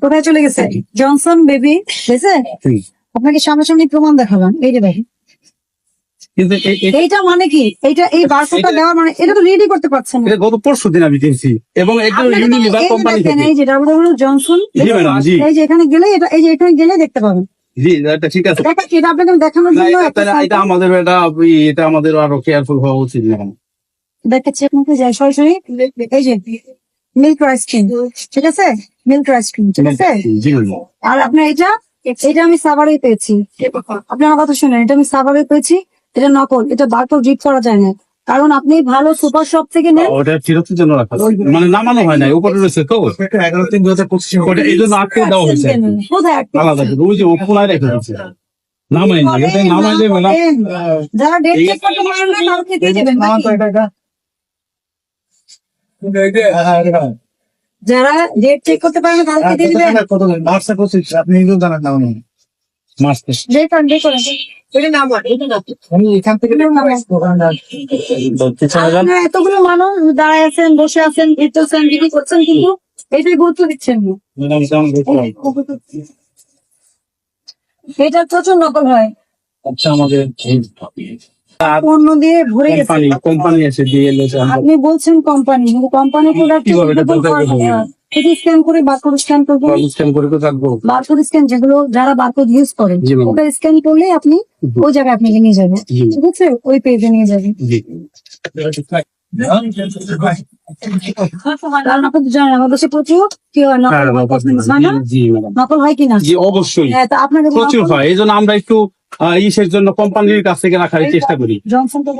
কোথায় চলে গেছে? জনসন বেবি দেখছেন? আপনাকে সামনাসামনি প্রমাণ দেখালাম। এই যে এইটা মানে কি? এইটা এই মানে এটা তো রেডি করতে পারছেন না। গত পরশু দিন আমি এবং এটা ইউনিলিভার এই যে কোম্পানি দেখেন, থেকে। এই যে ডাব্লিউ জনসন জি ম্যাডাম, জি। এই যে এখানে গেলে এটা এই যে এখানে গেলে দেখতে পাবেন। জি এটা ঠিক আছে। দেখা এটা আপনাকে দেখানোর জন্য এটা- একটা এটা- এটা আমাদের এটা এটা আমাদের আরও কেয়ারফুল হওয়া উচিত দেখাচ্ছি আপনাকে যায় সরাসরি এই যে মিল্ক রাইস ক্রিম ঠিক আছে? মিল্ক রাইস ক্রিম ঠিক আছে? আর আপনার এটা এটা আমি সাভারে পেয়েছি। আপনি আমার কথা শুনেন এটা আমি সাভারে পেয়েছি এটা নকল এটা বারকোড রিড করা যায় না। কারণ আপনি ভালো সুপার শপ থেকে নেন। ওটা ফেরতের জন্য রাখা আছে। মানে নামানো হয় না উপরে রয়েছে তো? এগারো তিন দু হাজার পঁচিশ ওটা এই জন্য আটকে দেওয়া হয়েছে? আলাদা ওই যে রেখে দিচ্ছে নামাই না এটা নামাইলে ম্যাডাম যারা ডেট চেক করতে পারেন না কাউকে দিয়ে দেবেন? যারা ডেট চেক করতে না দিয়ে দিবেন। কত আপনি নিজেও জানেন না উনি। মাস ডেট করেন এটা নাম এটা নাম আমি এখান থেকে এতগুলো মানুষ দাঁড়ায় আছেন বসে আছেন বিক্রি করছেন কিন্তু এটাই গুরুত্ব দিচ্ছেন না। এটা প্রচুর নকল হয়। আচ্ছা আমাদের পণ্য দিয়ে ভরে গেছে। কোম্পানি আপনি বলছেন কোম্পানি কিন্তু কোম্পানি প্রোডাক্ট স্ক্যান করে বারকোড স্ক্যান করবেন। অনুষ্ঠান করে তো থাকব। বারকোড স্ক্যান যেগুলো যারা বারকোড ইউজ করেন ওটা স্ক্যান করলে আপনি ওই জায়গায় আপনাকে নিয়ে যাবেন ঠিক আছে? ওই পেজে নিয়ে যাবেন জি। কারণ আপনি তো জানেন আমাদের দেশে প্রচুর কি হয় হ্যাঁ, হয়, হয়। কিনা? অবশ্যই। হ্যাঁ প্রচুর হয়। এই জন্য আমরা একটু ইসের জন্য কোম্পানির কাছ থেকে রাখার চেষ্টা করি জনসন তো